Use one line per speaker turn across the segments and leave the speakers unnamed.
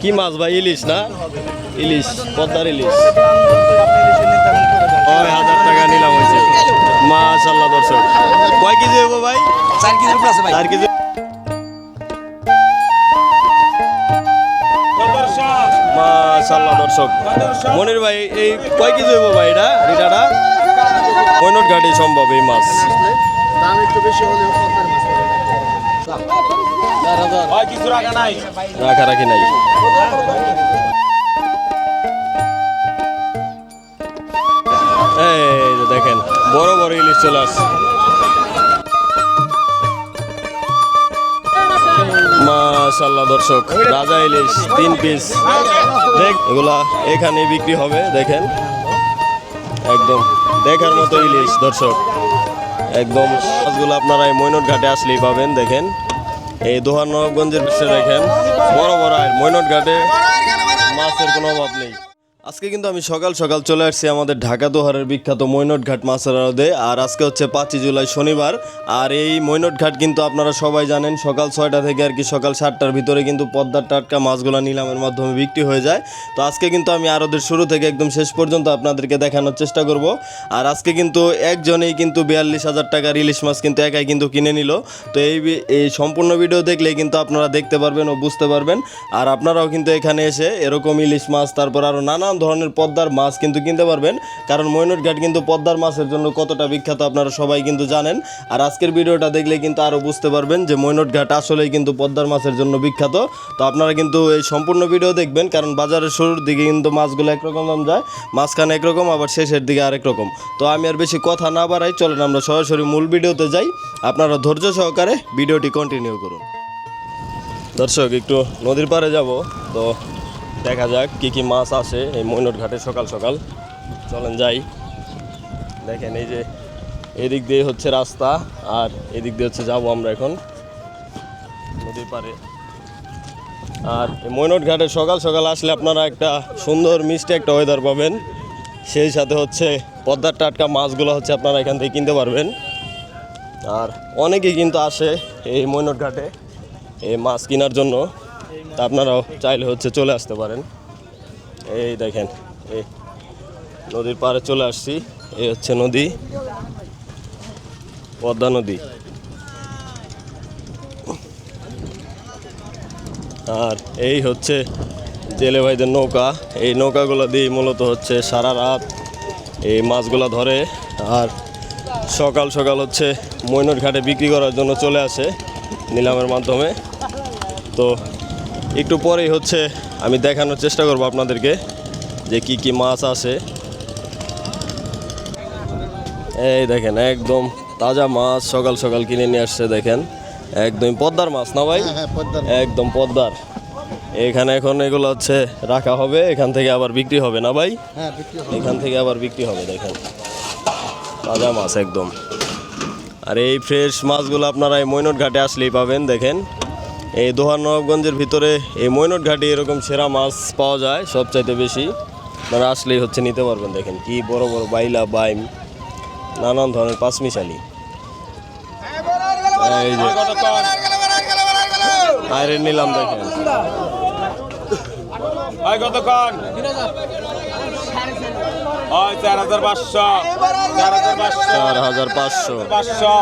কি মাছ ভাই ইলিশ না? ইলিশ পদ্মার ইলিশ। ছয় হাজার টাকা নিলাম হয়েছে। মাশাল্লাহ দর্শক। কয় কেজি হব ভাই?
চার উপরে আছে ভাই।
চার কেজি। মাশাল্লাহ দর্শক। মনির ভাই এই কয় কেজি হইব ভাই এটা? রিটাটা? পৈনট ঘাটি সম্ভব এই মাছ।
দাম একটু বেশি হলে পদ্মার মাছ।
কিছু রাখা
রাখি নাই। এই দেখেন বড় বড় ইলিশ চলে আসছে। মাশাল্লাহ দর্শক রাজা ইলিশ তিন পিস দেখ এগুলা এখানে বিক্রি হবে দেখেন। একদম দেখার মতো ইলিশ দর্শক। একদম মাছগুলো আপনারা এই মৈনট ঘাটে আসলেই পাবেন দেখেন। এই দোহার নবাবগঞ্জের পাশে দেখেন বড় বড় আর মৈনট ঘাটে মাছের কোনো অভাব নেই। আজকে কিন্তু আমি সকাল সকাল চলে আসছি আমাদের ঢাকা দোহারের বিখ্যাত মৈনট ঘাট মাছের আড়তে, আর আজকে হচ্ছে পাঁচই জুলাই শনিবার। আর এই মৈনট ঘাট কিন্তু আপনারা সবাই জানেন, সকাল ছয়টা থেকে আর কি সকাল সাতটার ভিতরে কিন্তু পদ্মার টাটকা মাছগুলো নিলামের মাধ্যমে বিক্রি হয়ে যায়। তো আজকে কিন্তু আমি আরদের শুরু থেকে একদম শেষ পর্যন্ত আপনাদেরকে দেখানোর চেষ্টা করব। আর আজকে কিন্তু একজনেই কিন্তু বিয়াল্লিশ হাজার টাকার ইলিশ মাছ কিন্তু একাই কিন্তু কিনে নিল। তো এই এই সম্পূর্ণ ভিডিও দেখলে কিন্তু আপনারা দেখতে পারবেন ও বুঝতে পারবেন। আর আপনারাও কিন্তু এখানে এসে এরকম ইলিশ মাছ, তারপর আরও নানান ধরনের পদ্মার মাছ কিন্তু কিনতে পারবেন। কারণ ময়নট ঘাট কিন্তু পদ্মার মাছের জন্য কতটা বিখ্যাত আপনারা সবাই কিন্তু জানেন। আর আজকের ভিডিওটা দেখলে কিন্তু আরও বুঝতে পারবেন যে ময়নট ঘাট আসলেই কিন্তু পদ্মার মাছের জন্য বিখ্যাত। তো আপনারা কিন্তু এই সম্পূর্ণ ভিডিও দেখবেন, কারণ বাজারের শুরুর দিকে কিন্তু মাছগুলো একরকম দাম যায়, মাঝখানে একরকম, আবার শেষের দিকে আরেক রকম। তো আমি আর বেশি কথা না বাড়াই, চলেন আমরা সরাসরি মূল ভিডিওতে যাই। আপনারা ধৈর্য সহকারে ভিডিওটি কন্টিনিউ করুন। দর্শক, একটু নদীর পাড়ে যাব, তো দেখা যাক কি কি মাছ আসে এই মৈনট ঘাটে সকাল সকাল। চলেন যাই। দেখেন এই যে এদিক দিয়ে হচ্ছে রাস্তা আর এদিক দিয়ে হচ্ছে যাব আমরা এখন নদীর পারে আর এই মৈনট ঘাটে সকাল সকাল আসলে আপনারা একটা সুন্দর মিষ্টি একটা ওয়েদার পাবেন। সেই সাথে হচ্ছে পদ্মার টাটকা মাছগুলো হচ্ছে আপনারা এখান থেকে কিনতে পারবেন। আর অনেকেই কিন্তু আসে এই মৈনট ঘাটে এই মাছ কেনার জন্য। তা আপনারাও চাইলে হচ্ছে চলে আসতে পারেন। এই দেখেন, এই নদীর পাড়ে চলে আসছি। এই হচ্ছে নদী, পদ্মা নদী। আর এই হচ্ছে জেলে ভাইদের নৌকা। এই নৌকাগুলো দিয়ে মূলত হচ্ছে সারা রাত এই মাছগুলো ধরে। আর সকাল সকাল হচ্ছে মৈনট ঘাটে বিক্রি করার জন্য চলে আসে নিলামের মাধ্যমে। তো একটু পরেই হচ্ছে আমি দেখানোর চেষ্টা করব আপনাদেরকে যে কি কি মাছ আছে। এই দেখেন একদম তাজা মাছ সকাল সকাল কিনে নিয়ে আসছে দেখেন। একদম পদ্মার মাছ না ভাই?
হ্যাঁ
একদম পদ্মার। এখানে এখন এগুলো হচ্ছে রাখা হবে এখান থেকে আবার বিক্রি হবে না ভাই?
হ্যাঁ হয়।
এখান থেকে আবার বিক্রি হবে দেখেন। তাজা মাছ একদম। আর এই ফ্রেশ মাছগুলো আপনারা এই মৈনট ঘাটে আসলেই পাবেন দেখেন। এই দোহার নবাবগঞ্জের ভিতরে এই মৈনট ঘাটে এরকম সেরা মাছ পাওয়া যায় সবচাইতে বেশি। আপনারা আসলেই হচ্ছে নিতে পারবেন, দেখেন কি বড় বড় বাইলা, বাইম, নানান ধরনের পাঁচমিশালি। এই যে নিলাম, দেখেন।
চার হাজার পাঁচশো। চার হাজার পাঁচশো।
চার হাজার পাঁচশো।
পাঁচশো।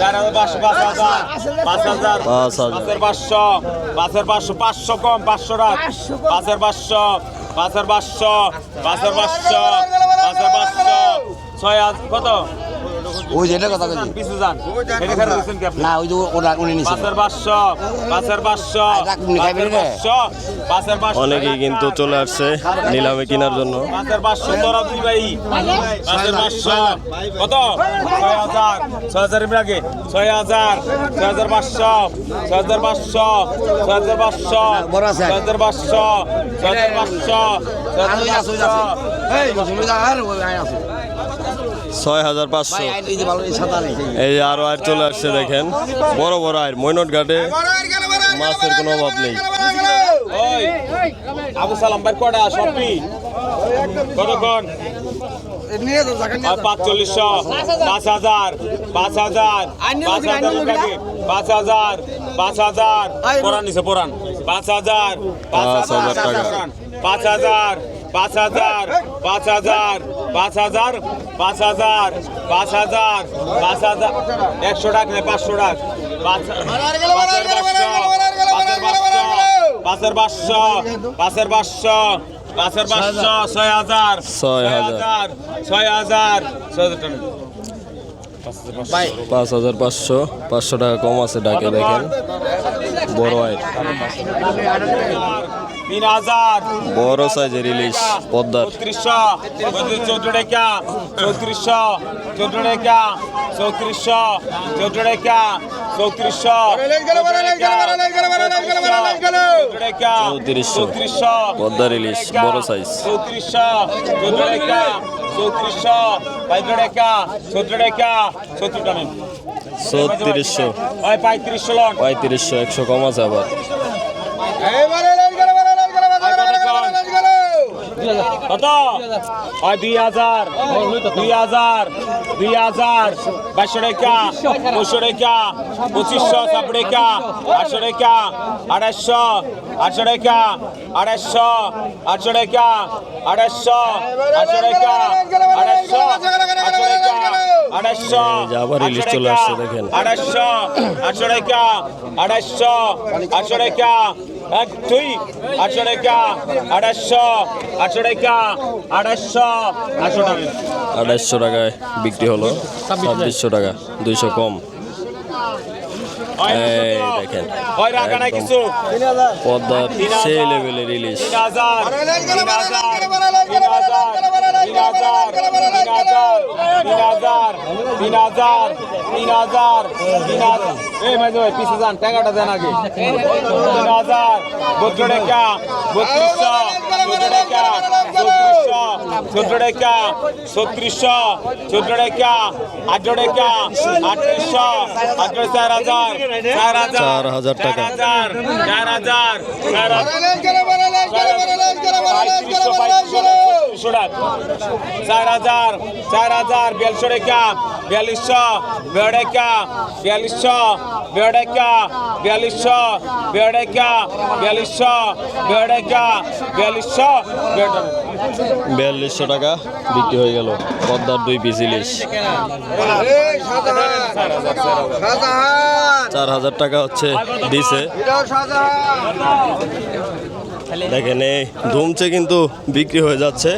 চার হাজার পাঁচশো পাঁচ হাজার। পাঁচ হাজার
পাঁচ হাজার।
পাঁচের পাঁচশো। পাঁচের পাঁচশো পাঁচশো কম পাঁচশো রাখ পাঁচের পাঁচশো পাঁচের পাঁচশো পাঁচের পাঁচশো পাঁচের পাঁচশো। ছয় হাজার কত?
ওই যেটা কথা বলছি
পিছু যান এটা খারাপ দিচ্ছেন কি আপনি
না ওই যে ওরা উনি নিছে।
পাঁচের পাঁচশো পাঁচের পাঁচশো
খাইবেন
পাঁচের
রে?
পাঁচশো পাঁচের পাঁচশো।
অনেকেই কিন্তু চলে আসছে নিলামে কেনার জন্য।
পাঁচের পাঁচশো তোরা দুই ভাই। পাঁচের পাঁচশো। কত? ছয় হাজার। ছয় হাজার এমনি আগে। ছয় হাজার। ছয় হাজার পাঁচশো। ছয় হাজার পাঁচশো। ছয় পাঁচশো।
বড় আছে।
ছয় হাজার পাঁচশো। পাঁচশো।
এই আর ওই আছে।
ছয় হাজার পাঁচশো।
এই যে ভালো এই সাদা নেই
এই যে আরও আয় চলে আসছে দেখেন। বড় বড় আয় মৈনট ঘাটে মাছের কোনো অভাব নেই।
ওই আবু সালাম ভাই কটা সবই কতক্ষণ? আর পাঁচচল্লিশশো। পাঁচ হাজার পাঁচ হাজার পাঁচ হাজার পাঁচ হাজার পাঁচ হাজার। পড়ান নিছে পড়ান পাঁচ হাজার পাঁচ
হাজার
হাজার
টাকা।
পাঁচ হাজার পাঁচ হাজার পাঁচ হাজার পাঁচ হাজার পাঁচ হাজার পাঁচ হাজার পাঁচ হাজার একশো টাকা নয় পাঁচশো টাকা পাঁচ পাঁচের পাঁচশো পাঁচের পাঁচশো পাঁচের পাঁচশো ছয় হাজার
ছয় হাজার।
ছয় হাজার ছয় হাজার টাকা।
পাঁচ হাজার পাঁচশো পাঁচশো টাকা কম আছে ডাকে দেখেন। বড় আয়
তিন হাজার।
বড় সাইজের ইলিশ পদ্মার।
চৌত্রিশশো চৌদ্দ টাকা চৌত্রিশশো চৌদ্দ টাকা চৌত্রিশশো চৌদ্দ টাকা চৌত্রিশশো
চৌত্রিশশো। পদ্মার ইলিশ, বড় size।
চৌত্রিশশো চৌদ্দ টাকা চৌত্রিশশো পঁয়ত্র টাকা চৌদ্দ টাকা চৌত্রিশ টাকা।
ছত্রিশশো।
পঁয়ত্রিশশো
পঁয়ত্রিশশো একশো কম আছে আবার।
কত ওই দুই হাজার দুই হাজার দুই হাজার বাইশশো টাকা পঁচিশশো টাকা পঁচিশশো ছাব্বিশ টাকা আটশো টাকা আড়াইশো আটশো টাকা আড়াইশো আটশো টাকা আড়াইশো আটশো টাকা আড়াইশো আটশো টাকা আড়াইশো
আবার ইলিশ চলে আসছে দেখেন।
আড়াইশো আটশো আড়াইশো আটশো এক দুই আটশো টাকা আড়াইশো আটশো টাকা আড়াইশো আটশো টাকা।
আড়াইশো টাকায় বিক্রি হলো ছাব্বিশশো টাকা দুইশো কম। দেখেন পদ্মা সেই লেভেলের ইলিশ
তিন হাজার তিন হাজার তিন হাজার এই মাঝে ভাই পিছিয়ে যান টাকাটা দেন আগে তিন হাজার বত্রিশ টাকা বত্রিশ টাকা চোদ্দ টাকা ছত্রিশশো চোদ্দ টাকা আঠারো টাকা আটত্রিশশো চার হাজার চার হাজার
চার হাজার টাকা।
চার হাজার চার হাজার চার হাজার চার হাজার বিয়াল্লিশশো টাকা বিয়াল্লিশশো বেড়েকা বিয়াল্লিশশো বেড়েকা বিয়াল্লিশশো বেড়েকা বিয়াল্লিশশো বেড়েকা বিয়াল্লিশশো
বিয়াল্লিশশো। টাকা বিক্রি হয়ে গেল। পদ্মার দুই পিস চার হাজার টাকা হচ্ছে দিছে। দেখেন এই ধুমছে কিন্তু বিক্রি হয়ে যাচ্ছে।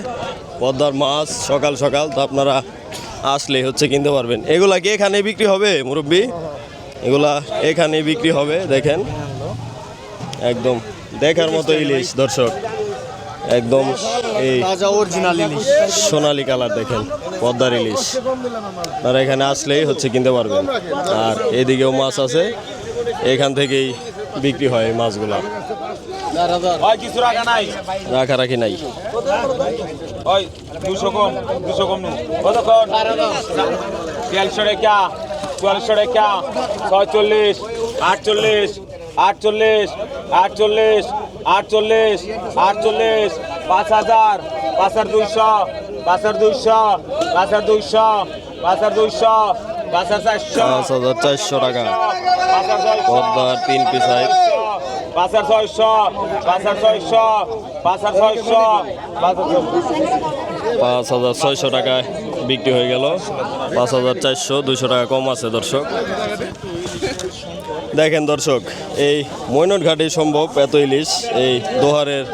পদ্মার মাছ সকাল সকাল তো আপনারা আসলে হচ্ছে কিনতে পারবেন। এগুলা কি এখানে বিক্রি হবে মুরব্বী? এগুলা এখানে বিক্রি হবে দেখেন। একদম দেখার মতো ইলিশ দর্শক। একদম এই
অরিজিনাল ইলিশ।
সোনালি কালার দেখেন পদ্মার ইলিশ। আপনারা এখানে আসলেই হচ্ছে কিনতে পারবেন। আর এদিকেও মাছ আছে এখান থেকেই বিক্রি হয় এই মাছগুলা।
কিছু রাখা নাই।
রাখা রাখি নাই।
ওই দুশো কম দুশো কম কতক্ষণ বিয়াল্লিশশো টাকা চুয়াল্লিশশো টাকা ছয়চল্লিশ আটচল্লিশ আটচল্লিশ আটচল্লিশ আটচল্লিশ আটচল্লিশ পাঁচ হাজার পাঁচ হাজার দুইশো পাঁচ হাজার দুইশো পাঁচ হাজার দুইশো পাঁচ হাজার দুইশো। পাঁচ হাজার চারশো
টাকা। পদ্মার তিন পিস
ছয়শো পাঁচ হাজার ছয়শো পাঁচ হাজার ছয়শো
টাকায় বিক্রি হয়ে গেল। পাঁচ হাজার চারশো দুশো টাকা কম আছে দর্শক। দেখেন দর্শক, এই মৈনট ঘাটে সম্ভব এত ইলিশ। এই দোহারের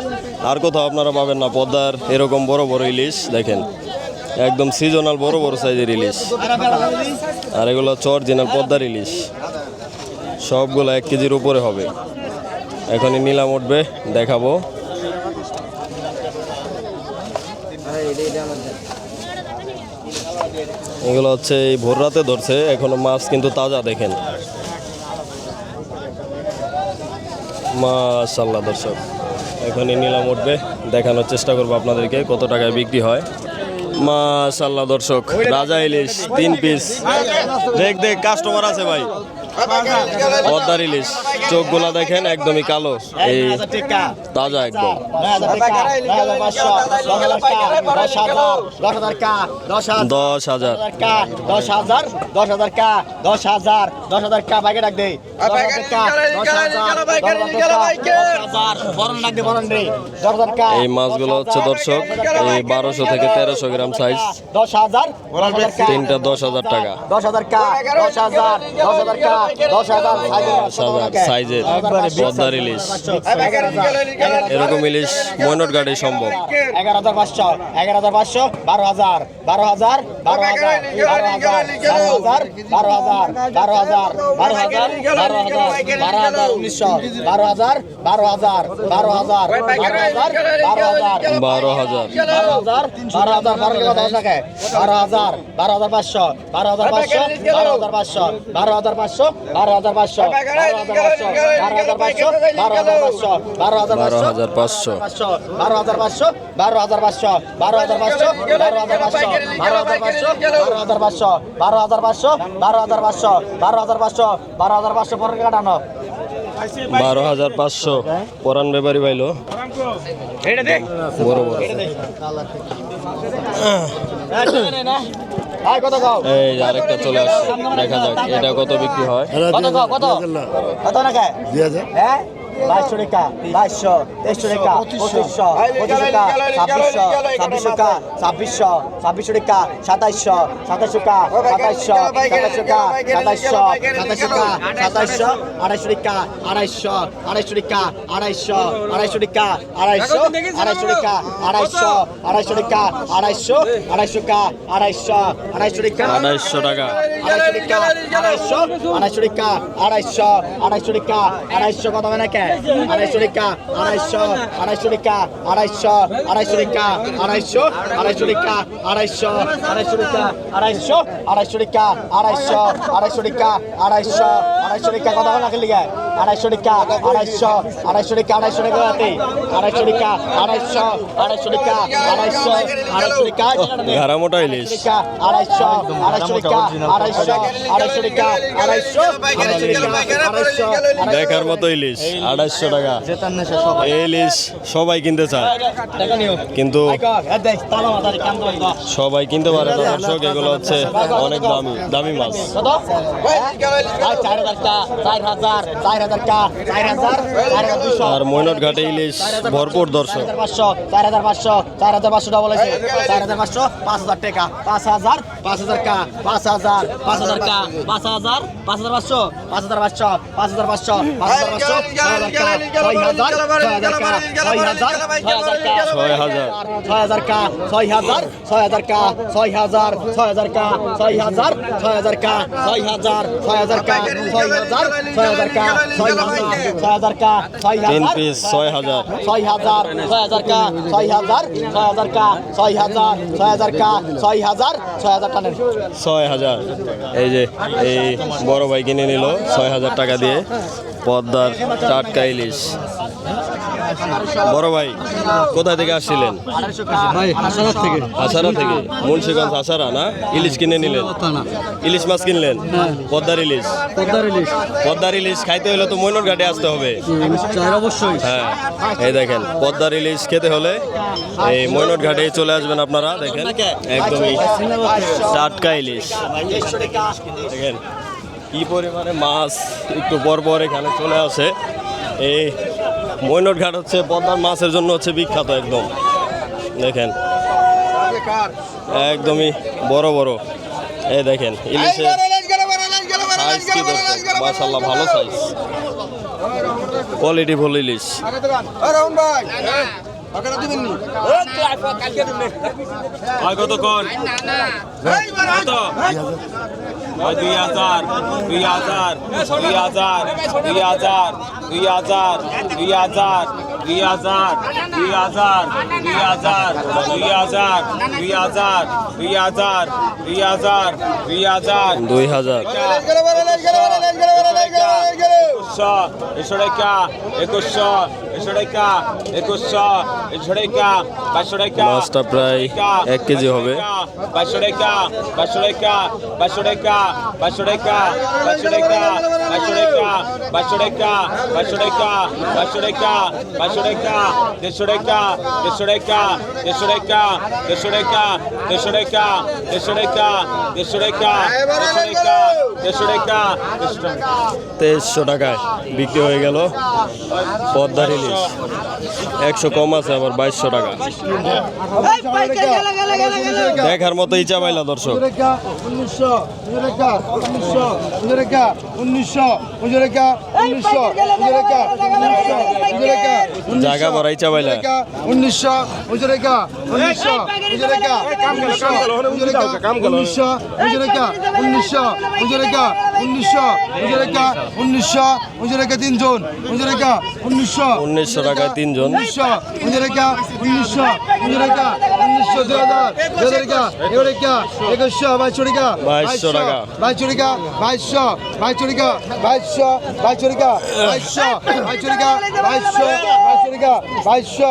আর কোথাও আপনারা পাবেন না, পদ্মার এরকম বড় বড় ইলিশ। দেখেন একদম সিজনাল বড় বড় সাইজের ইলিশ। আর এগুলো হচ্ছে অরিজিনাল পদ্মার ইলিশ। সবগুলো এক কেজির উপরে হবে। এখনই নিলাম, উঠবে, দেখাবো। এগুলো হচ্ছে এই ভোর রাতে ধরছে, এখনও মাছ কিন্তু তাজা দেখেন। মাশাল্লাহ দর্শক, এখনই নিলাম, উঠবে, দেখানোর চেষ্টা করব আপনাদেরকে কত টাকায় বিক্রি হয়। মাশাল্লাহ দর্শক, রাজা ইলিশ, তিন পিস দেখ দেখ কাস্টমার আছে ভাই। পদ্মার ইলিশ, চোখগুলা দেখেন, একদমই কালো। এই তাজা একদম। দশ হাজার।
দশ হাজার দশ হাজার কা দশ হাজার দশ হাজার কা বাইকে ডাক কা
এই মাছগুলো হচ্ছে দর্শক, এই বারোশো থেকে তেরোশো গ্রাম সাইজ
দশ হাজার
তিনটা দশ হাজার টাকা
দশ হাজার কা দশ হাজার দশ হাজার কা দশ হাজার
দশ হাজার সাইজের পদ্মার ইলিশ এরকম ইলিশ ময়নটঘাটে সম্ভব
এগারো হাজার পাঁচশো এগারো হাজার পাঁচশো বারো হাজার বারো হাজার বারো হাজার বারো হাজার বারো হাজার বারো হাজার বারো হাজার বারো হাজার বারো হাজার উনিশশো বারো হাজার বারো হাজার বারো হাজার বারো হাজার বারো হাজার
বারো হাজার
বারো হাজার বারো হাজার বারো টাকা দশ বারো হাজার বারো হাজার পাঁচশো বারো হাজার পাঁচশো বারো হাজার পাঁচশো বারো হাজার পাঁচশো বারো হাজার পাঁচশো বারো হাজার পাঁচশো বারো হাজার পাঁচশো বারো হাজার পাঁচশো বারো হাজার পাঁচশো বারো হাজার পাঁচশো বারো হাজার পাঁচশো বারো হাজার পাঁচশো বারো হাজার পাঁচশো বারো হাজার পাঁচশো বারো হাজার পাঁচশো বারো হাজার পাঁচশো বারো হাজার পাঁচশো বারো হাজার পাঁচশো পরে কাটানো
বারো হাজার পাঁচশো পরান ব্যাপারী পাইলো বড় বড় এই আরেকটা চলে আসছে। দেখা যাক এটা কত বিক্রি হয়?
কত কত? কত না খায় হ্যাঁ? বাইশশো টাকা বাইশশো তেইশশো টাকা পঁচিশশো। পঁচিশশো টাকা ছাব্বিশশো ছাব্বিশশো টাকা ছাব্বিশশো ছাব্বিশশো টাকা সাতাইশশো সাতাইশশো টাকা সাতাইশশো সাতাইশশো টাকা সাতাইশশো সাতাইশশো টাকা সাতাইশশো আড়াইশো টাকা আড়াইশো আড়াইশো টাকা আড়াইশো আড়াইশো টাকা আড়াইশো আড়াইশো টাকা আড়াইশো আড়াইশো টাকা আড়াইশো আড়াইশো টাকা আড়াইশো আড়াইশো টাকা
আড়াইশো টাকা।
আড়াইশো টাকা আড়াইশো আড়াইশো টাকা আড়াইশো আড়াইশো টাকা আড়াইশো কত মানে কে আড়াইশো টাকা আড়াইশো আড়াইশো টাকা আড়াইশো আড়াইশো টাকা আড়াইশো আড়াইশো টাকা আড়াইশো আড়াইশো টাকা আড়াইশো আড়াইশো টাকা আড়াইশো আড়াইশো টাকা আড়াইশো আড়াইশো টাকা কথা মানে গে আড়াইশো টাকা আড়াইশো আড়াইশো টাকা আড়াইশো টাকা রাতে আড়াইশো টাকা আড়াইশো আড়াইশো টাকা আড়াইশো আড়াইশো টাকা।
ঘাড়া মোটা ইলিশ।
আড়াইশো আড়াইশো টাকা আড়াইশো আড়াইশো টাকা আড়াইশো আড়াইশো
দেখার মতো ইলিশ আড়াইশো টাকা। ইলিশ সবাই কিনতে চায়। কিন্তু সবাই কিনতে পারে না দর্শক এগুলো হচ্ছে অনেক দামি দামি মাছ।
চার হাজার চার হাজার
আর ময়নট ঘাটে ইলিশ ভরপুর দর্শক
পাঁচশো চার হাজার পাঁচশো চার হাজার পাঁচশো ডবল আছে চার হাজার পাঁচশো পাঁচ হাজার টাকা পাঁচ হাজার পাঁচ হাজার কা পাঁচ হাজার পাঁচ হাজার কা পাঁচ হাজার পাঁচ হাজার পাঁচশো পাঁচ হাজার পাঁচশো পাঁচ হাজার পাঁচশো পাঁচ হাজার পাঁচশো ছয় হাজার কা ছয় হাজার ছয় হাজার কা ছয় হাজার কা ছয় হাজার ছয় হাজার কা ছয় হাজার ছয় হাজার কা ছয় হাজার ছয় হাজার কা ছয় হাজার ছয় হাজার কা ছয় হাজার ছয় হাজার কা ছয় হাজার ছয় হাজার কা ছয়
তিন
হাজার
পিস ছয় হাজার।
ছয় হাজার ছয় হাজার কা ছয় হাজার ছয় হাজার কা ছয় হাজার ছয় হাজার কা ছয় হাজার ছয় হাজার টানের
ছয় হাজার। এই যে এই বড় ভাই কিনে নিল ছয় হাজার টাকা দিয়ে পদ্মার টাটকা ইলিশ। বড় ভাই কোথা থেকে আসছিলেন? আসারা থেকে। মুন্সিগঞ্জ আসারা না? ইলিশ কিনে নিলেন? ইলিশ মাছ কিনলেন? পদ্মার ইলিশ? পদ্মার ইলিশ। পদ্মার ইলিশ খাইতে হলে তো ময়নর ঘাটে আসতে হবে।
অবশ্যই।
হ্যাঁ এই দেখেন পদ্মার ইলিশ খেতে হলে এই ময়নট ঘাটে চলে আসবেন আপনারা দেখেন। একদমই টাটকা ইলিশ। দেখেন কি পরিমাণে মাছ একটু পর পর এখানে চলে আসে। এই ময়নট ঘাট হচ্ছে, পদ্মার মাছের জন্য হচ্ছে বিখ্যাত একদম। দেখেন। একদমই বড় বড়। এই দেখেন, ইলিশে সাইজ ভালো সাইজ কোয়ালিটি ফুল ইলিশ। আর কত কোন দুই হাজার দুই হাজার দুই হাজার দুই হাজার দুই হাজার দুই হাজার দুই হাজার দুই হাজার দুই হাজার দুই হাজার দুই হাজার দুই হাজার দুই হাজার দুই হাজার দুই হাজার একুশশো একুশশো এক কেজি হবে তেইশশো টাকায় বিক্রি হয়ে গেল পদ্মারিলি Oh, একশো কম আছে আবার বাইশশো টাকা দেখার মতো ইচ্ছা পাইলা দর্শক জায়গা ভরা ইচা পাইলা
উনিশশো উনিশশো টাকা তিন জন বাইশশো টাকা
বাইশশো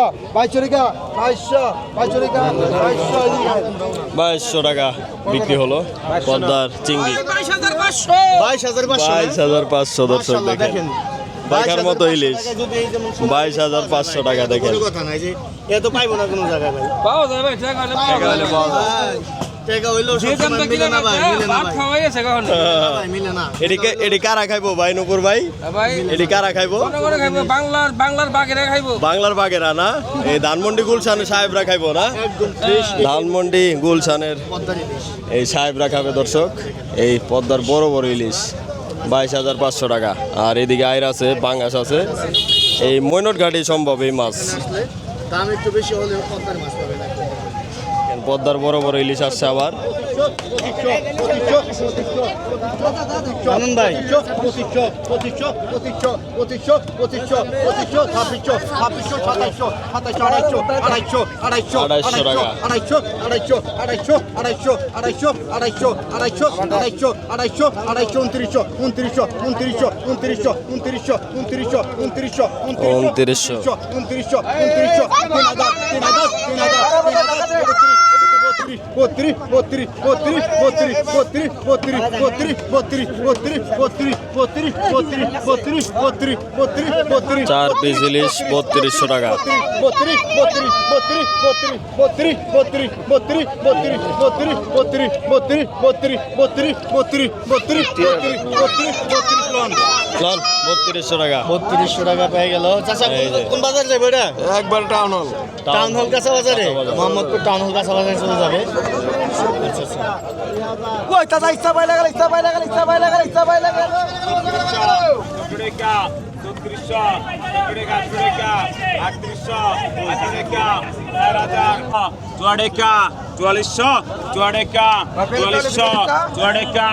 বাইশশো টাকা
বিক্রি হলো পদ্মার চিংড়ি।
বাইশ হাজার পাঁচশো।
দর্শক দেখেন। দেখার মতো ইলিশ। বাইশ হাজার পাঁচশো টাকা
দেখে ভাই।
বাংলার বাগেরা
না? এই ধানমন্ডি গুলশানের সাহেবরা খাইবো না? ধানমন্ডি গুলশানের এই সাহেবরা খাবে দর্শক এই পদ্মার বড় বড় ইলিশ। বাইশ হাজার পাঁচশো টাকা। আর এদিকে আয়ের আছে পাঙ্গাস আছে। এই মৈনট ঘাটে সম্ভব এই মাছ।
আসলে দাম একটু বেশি হলেও পদ্মার মাছ পাবে
পদ্মার বড় বড় ইলিশ আসছে আবার।
আনন্দ ভাই
পঁচিশশো পঁচিশশো পঁচিশশো পঁচিশশো পঁচিশশো পঁচিশশো ছাব্বিশশো ছাব্বিশশো সাতাইশশো সাতাইশশো আড়াইশো আড়াইশো আড়াইশো
আড়াইশো।
আড়াইশো আড়াইশো আড়াইশো আড়াইশো আড়াইশো আড়াইশো আড়াইশো আড়াইশো আড়াইশো উনত্রিশশো উনত্রিশশো উনত্রিশশো উনত্রিশশো উনত্রিশশো উনত্রিশশো উনত্রিশশো
উনত্রিশশো।
উনত্রিশশো উনত্রিশশো তিন হাজার তিন হাজার তিন হাজার তিন হাজার বত্রিশ বত্রিশ বত্রিশ বত্রিশ বত্রিশ বত্রিশ বত্রিশ বত্রিশ বত্রিশ বত্রিশ বত্রিশ বত্রিশ বত্রিশ বত্রিশ বত্রিশ বত্রিশ
চার পিস ইলিশ বত্রিশশো টাকা বত্রিশশো টাকা
বত্রিশশো টাকা পেয়ে গেল কোন বাজার যাবে এটা
একবার টাউন হল
টাউন হল কাঁচা বাজারে মোহাম্মদপুর টাউন হল কাঁচা বাজারে চলে যাবে ওই চাচা ইচ্ছা পাইলা গেল, ইচ্ছা পাইলা গেল, ইচ্ছা পাইলা গেল, ইচ্ছা পাইলা গেল।
চুয়াডেকা চুয়াল্লিশশো চুয়াডেকা চুয়াল্লিশশো চুয়াডেকা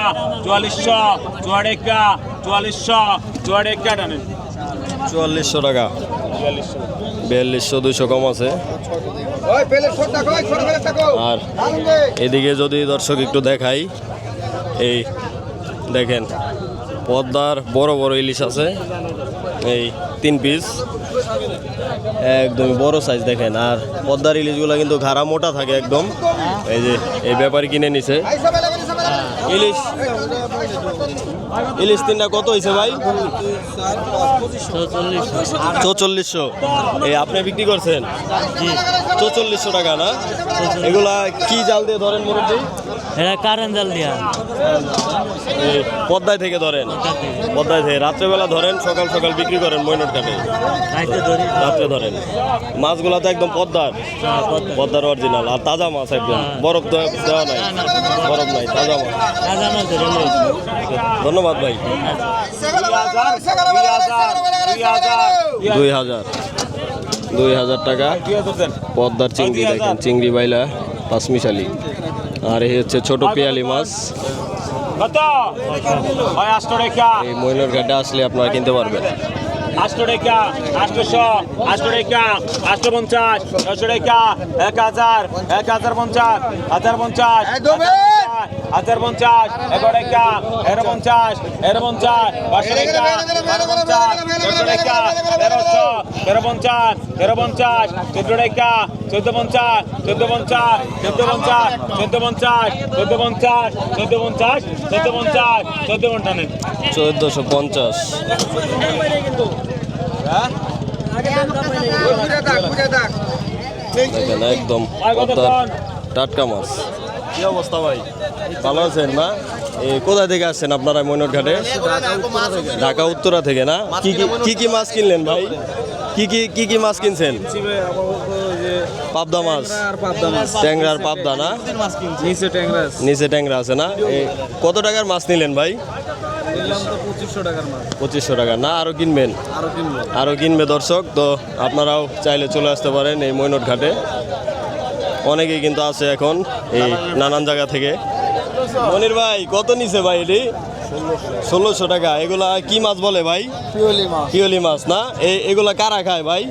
চুয়াল্লিশশো চুয়াডেকা চুয়াল্লিশশো চুয়াডেকা টানেন
চুয়াল্লিশশো টাকা। বিয়াল্লিশশো দুইশো কম আছে। আর এদিকে যদি দর্শক একটু দেখাই এই দেখেন পদ্মার বড় বড় ইলিশ আছে এই তিন পিস একদমই বড় সাইজ দেখেন আর পদ্মার ইলিশগুলো কিন্তু ঘাড়া মোটা থাকে একদম। এই যে এই ব্যাপারী কিনে নিছে। ইলিশ। ইলিশ তিনটা কত হয়েছে ভাই? চৌচল্লিশশো। এই আপনি বিক্রি করছেন? চৌচল্লিশশো টাকা না? এগুলা কি জাল দিয়ে ধরেন
এটা কারেন্ট জাল দিয়া।
পদ্মায় থেকে ধরেন। পদ্মায় থেকে রাত্রেবেলা ধরেন সকাল সকাল বিক্রি করেন মৈনট
ধরি।
রাত্রে ধরেন। মাছগুলা তো একদম পদ্মার। পদ্মার। অরিজিনাল আর তাজা মাছ একদম। বরফ দেওয়া দেওয়া নাই। বরফ নাই তাজা মাছ। ধন্যবাদ ভাই। দুই হাজার দুই হাজার। টাকা। পদ্মার চিংড়ি দেখেন চিংড়ি বাইলা পাঁচমিশালি আর এই হচ্ছে ছোট পেয়ালি মাছ। এই ময়ূরের গাড্ডা আসলে আপনারা কিনতে পারবেন।
আটশো টাকা আটশোশো আটশো পঞ্চাশ ছশো এক হাজার এক হাজার পঞ্চাশ হাজার পঞ্চাশ হাজার পঞ্চাশ এগারো এগারো পঞ্চাশ এগারো পঞ্চাশ পাঁচশো বারো পঞ্চাশ ছশো টাকা তেরো পঞ্চাশ তেরো পঞ্চাশ চোদ্দ টাকা চোদ্দ পঞ্চাশ চোদ্দ পঞ্চাশ চোদ্দ পঞ্চাশ চোদ্দ পঞ্চাশ চোদ্দ পঞ্চাশ চোদ্দ পঞ্চাশ চোদ্দ পঞ্চাশ চোদ্দ পঞ্চাশ
দেখেন, একদম টাটকা মাছ। কি অবস্থা ভাই? ভালো আছেন না? কোথা থেকে আসছেন আপনারা মৈনট ঘাটে ঢাকা উত্তরা থেকে না? কি কি মাছ কিনলেন ভাই? কি কি কি কি মাছ কিনছেন? পাবদা মাছ। ট্যাংরার পাবদা না?
নিচে ট্যাংরা
নিচে ট্যাংরা আছে না? কত টাকার মাছ নিলেন ভাই?
পঁচিশশো টাকার মাছ।
পঁচিশশো টাকা না আরও কিনবেন?
আরও
আরও কিনবে দর্শক। তো আপনারাও চাইলে চলে আসতে পারেন এই মৈনট ঘাটে। অনেকেই কিন্তু আছে এখন এই নানান জায়গা থেকে। মনির ভাই কত নিছে ভাই এটি? ষোলোশো। টাকা। এগুলা কি মাছ বলে ভাই?
পিওলি মাছ।
না? এই এগুলা কারা খায় ভাই?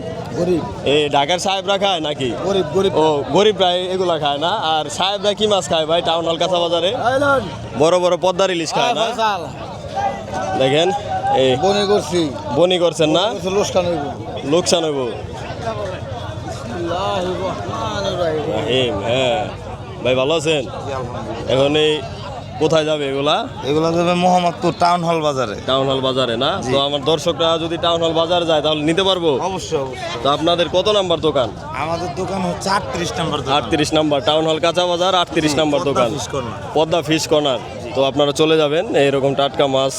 এই ঢাকার সাহেবরা খায় নাকি?
গরিব গরিব।
ও গরিবরা এগুলা খায় না। আর সাহেবরা কি মাছ খায় ভাই টাউন হল কাঁচা বাজারে বড় বড় পদ্মার ইলিশ খায় না? দেখেন এই
বনে করছি।
বনি করছেন না?
লোসকান হইব।
লোকসান হইব। হ্যাঁ। ভাই ভালো আছেন? এখন এই কোথায় যাবে এগুলা?
এগুলা যাবে মোহাম্মদপুর টাউন হল বাজারে।
টাউন হল বাজারে না? তো আমার দর্শকরা যদি টাউন হল বাজারে যায় তাহলে নিতে পারব?
অবশ্যই অবশ্যই।
তো আপনাদের কত নাম্বার দোকান?
আমাদের দোকান হচ্ছে আটত্রিশ নম্বর
আটত্রিশ নাম্বার। টাউন হল কাঁচা বাজার আটত্রিশ নাম্বার দোকান। Padma fish corner. তো আপনারা চলে যাবেন এইরকম টাটকা মাছ।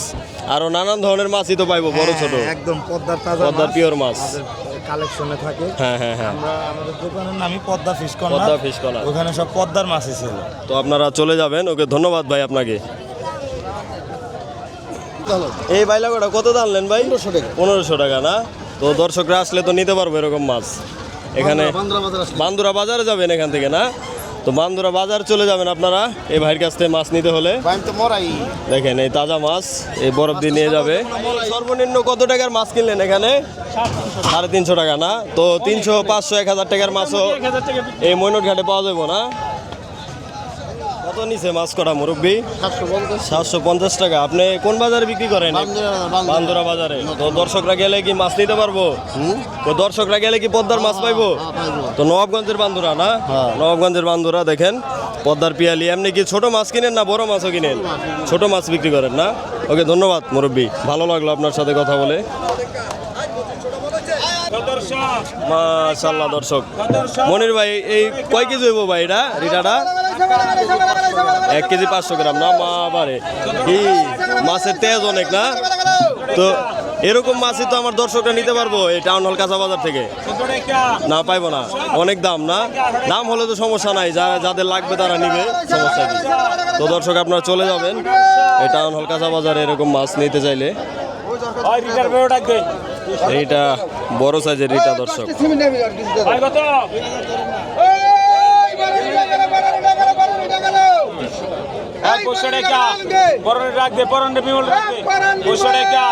আরও নানান ধরনের মাছই তো পাইবো বড় ছোট।
একদম পদ্মার তাজা
পদ্মার পিওর মাছ।
কালেকশনে থাকে।
হ্যাঁ হ্যাঁ হ্যাঁ।
আমরা আমাদের দোকানের নামই Padma fish
Padma
corner
fish corner
ওখানে সব পদ্মার মাছই ছিল।
তো আপনারা চলে যাবেন। ওকে ধন্যবাদ ভাই আপনাকে। এই বাইলাগোটা কত দানলেন ভাই?
পনেরোশো টাকা।
পনেরোশো টাকা না? তো দর্শকরা আসলে তো নিতে পারব এরকম মাছ। এখানে
বান্দুরা বাজারে
যাবেন এখান থেকে না? তো বান্দুরা বাজার চলে যাবেন আপনারা এই ভাইয়ের কাছ থেকে মাছ নিতে হলে। দেখেন এই তাজা মাছ এই বরফ দিয়ে নিয়ে যাবে। সর্বনিম্ন কত টাকার মাছ কিনলেন এখানে? সাড়ে তিনশো টাকা না? তো তিনশো পাঁচশো এক হাজার টাকার মাছও এই মৈনট ঘাটে পাওয়া যাবে না? নিছে মাছ কটা মুরব্বী?
সাতশো পঞ্চাশ।
সাতশো পঞ্চাশ টাকা। আপনি কোন বাজারে বিক্রি করেন? বান্দরা বাজারে। তো দর্শকরা গেলে কি মাছ নিতে পারব? তো দর্শকরা গেলে কি পদ্মার মাছ পাইবো? তো নবাবগঞ্জের বান্দুরা না? নবাবগঞ্জের বান্দুরা দেখেন পদ্মার পিয়ালি। এমনি কি ছোট মাছ কিনেন না বড় মাছও কিনেন? ছোট মাছ বিক্রি করেন না? ওকে ধন্যবাদ মুরব্বী। ভালো লাগল আপনার সাথে কথা বলে। মাশাল্লাহ দর্শক। মনির ভাই এই কয় কেজি হইব ভাই এটা? রিটাটা? এক কেজি পাঁচশো গ্রাম না মা বারে কি মাছের তেজ অনেক না তো এরকম মাছই তো আমার দর্শকরা নিতে পারব এই টাউন হল কাঁচা বাজার থেকে না পাইবো না অনেক দাম না দাম হলে তো সমস্যা নাই যারা যাদের লাগবে তারা নিবে সমস্যা কি তো দর্শক আপনারা চলে যাবেন এই টাউন হল কাঁচা বাজারে এরকম মাছ নিতে চাইলে এইটা বড় সাইজের রিটা দর্শক
পঁচিশশো টাকা পরনে রাখবে পরনে বিমল রাখবে পঁচিশশো টাকা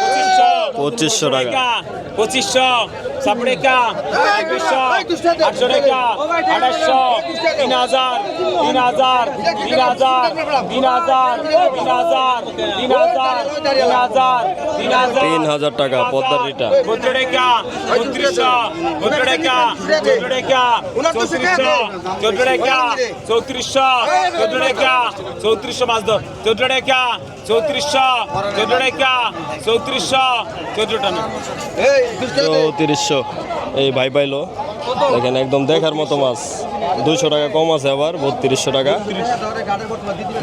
পঁচিশশো
পঁচিশশো টাকা।
পঁচিশশো কা একশো আটশো টাকা আঠাশশো তিন হাজার তিন হাজার তিন হাজার তিন হাজার তিন হাজার তিন হাজার তিন হাজার তিন হাজার।
তিন হাজার টাকা পদ্মার রিটা।
চোদ্দ টাকা উনত্রিশশো চোদ্দ টাকা চোদ্দ টাকা চৌত্রিশশো চোদ্দ টাকা চৌত্রিশশো চোদ্দ টাকা চৌত্রিশশো মাছ ধর চোদ্দ টাকা চৌত্রিশশো চোদ্দ টাকা চৌত্রিশশো
চৌত্রিশশো এই ভাই পাইলো। দেখেন একদম দেখার মতো মাছ। দুইশো টাকা কম আছে আবার বত্রিশশো টাকা।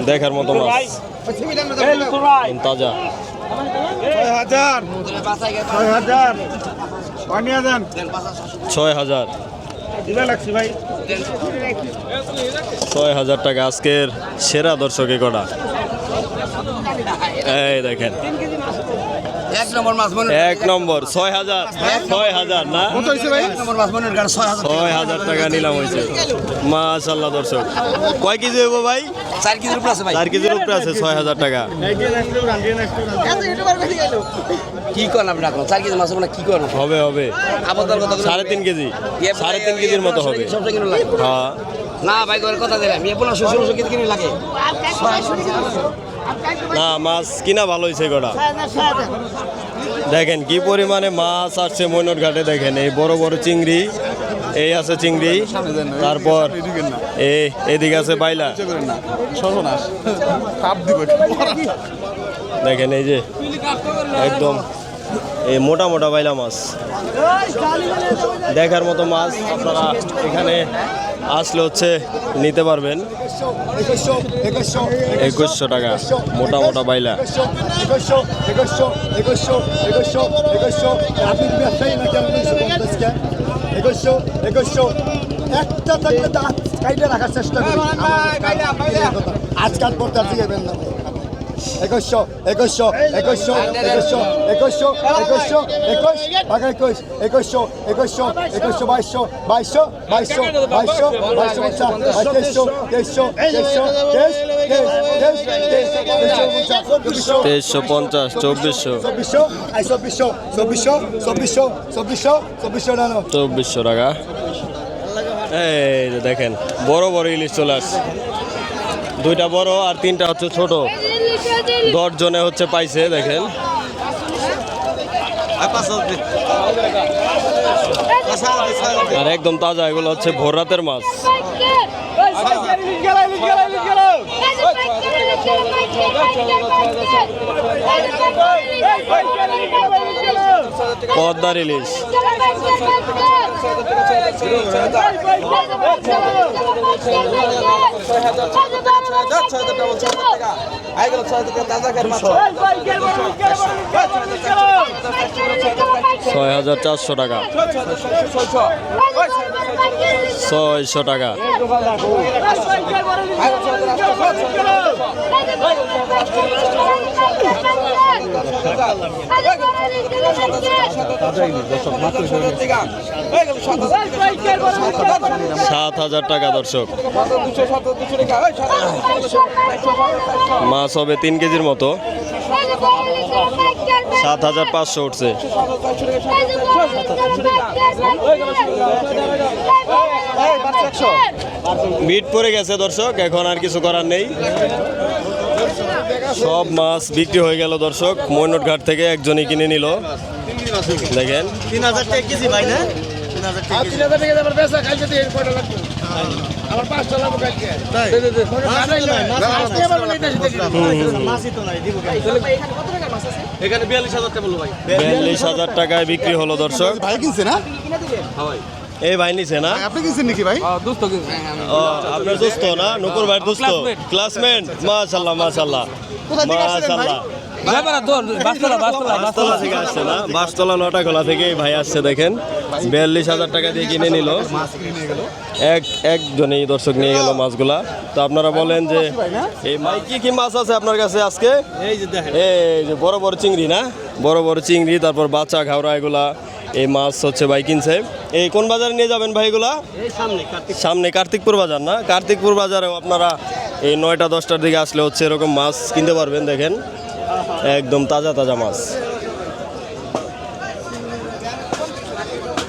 দেখার মতো মাছ। তাজা। ছয় হাজার। ছয় হাজার। টাকা আজকের সেরা দর্শকে কটা। এই দেখেন।
এক নম্বর মাছ মনে
এক নম্বর ছয় হাজার ছয় হাজার না?
কত হয়েছে ভাই
এক নম্বর মাছ মনে ছয় হাজার
টাকা নিলাম হয়েছে। মাশাল্লাহ দর্শক। কয় কেজি হইব ভাই?
চার কেজির উপর আছে ভাই।
চার কেজির উপরে আছে ছয় হাজার টাকা।
কি করেন আপনি এখন চার কেজি মাছ মানে কি করেন
হবে হবে।
কথা
সাড়ে তিন কেজি। সাড়ে তিন কেজির মতো হবে।
সবটা কিনে লাগে।
হ্যাঁ।
না ভাই কথা দিলাম। এ পনেরোশো ষোলোশো কেজি কিনে লাগে।
না, মাছ কিনা ভালো হয়েছে গোটা দেখেন, কি পরিমাণে মাছ আসছে মৈনট ঘাটে দেখেন, এই বড় বড় চিংড়ি, এই আছে চিংড়ি, তারপর এদিকে আছে বাইলা। দেখেন, এই যে, একদম, এই মোটা মোটা বাইলা মাছ। দেখার মতো মাছ আপনারা এখানে আসলে হচ্ছে নিতে পারবেন।
একুশশো
টাকা, মোটা মোটা বাইলা।
একটা থাকলে রাখার চেষ্টা করি আজকাল পর তার যাবেন না একুশশো একুশশো একুশশো একুশশো একুশশো একুশশো একুশ বাঘা একুশ একুশশো একুশশো একুশশো বাইশশো বাইশশো বাইশশো বাইশশো বাইশশো পঞ্চাশ তেইশশো তেইশশো তেইশশো তেইশ
তেইশশো পঞ্চাশ চব্বিশশো।
চব্বিশশো চব্বিশশো চব্বিশশো চব্বিশশো চব্বিশশো চব্বিশশো ডানো
চব্বিশশো টাকা। এই দেখেন বড় বড় ইলিশ চলে আসছে। দুইটা বড় আর তিনটা হচ্ছে ছোট। দশ জনে হচ্ছে পাইছে দেখেন আর একদম তাজা এগুলো হচ্ছে ভোর রাতের মাছ পদ্মার ইলিশ ছয় হাজার চারশো টাকা। ছয়শো টাকা। সাত হাজার টাকা দর্শক। মাছ হবে তিন কেজির মতো। সাত হাজার পাঁচশো উঠছে। মিট পড়ে গেছে দর্শক এখন আর কিছু করার নেই। সব মাছ বিক্রি হয়ে গেল দর্শক মৈনট ঘাট থেকে একজনই কিনে নিল। দেখেন।
তিন হাজার টাকা কেজি ভাই না? তিন হাজার এখানে বিয়াল্লিশ হাজার টাকা বলব ভাই।
বিয়াল্লিশ হাজার টাকায় বিক্রি হলো দর্শক।
ভাই কিনছে না?
এই ভাই নিছে না?
আপনি কিনছেন নাকি ভাই?
দুস্থ
আপনার দোস্ত না? নকুর ভাই দোস্ত। ক্লাসমেট মাশাল্লাহ মাশাল্লাহ মাশাল্লাহ
বাস্তলা বাস্তলা
বাসতলা থেকে আসছে না? বাসতলা নটা খোলা থেকে ভাই আসছে দেখেন। বিয়াল্লিশ হাজার টাকা দিয়ে কিনে নিল। এক একজনই দর্শক নিয়ে গেল মাছগুলা। তো আপনারা বলেন যে এই মাই কি কি মাছ আছে আপনার কাছে আজকে? এই যে এই যে বড় বড় চিংড়ি না? বড় বড় চিংড়ি তারপর বাচ্চা ঘাওড়া এগুলা এই মাছ হচ্ছে ভাই কিনছে। এই কোন বাজারে নিয়ে যাবেন ভাই এগুলা? সামনে কার্তিকপুর বাজার না? কার্তিকপুর বাজারেও আপনারা এই নয়টা দশটার দিকে আসলে হচ্ছে এরকম মাছ কিনতে পারবেন দেখেন। একদম তাজা তাজা মাছ।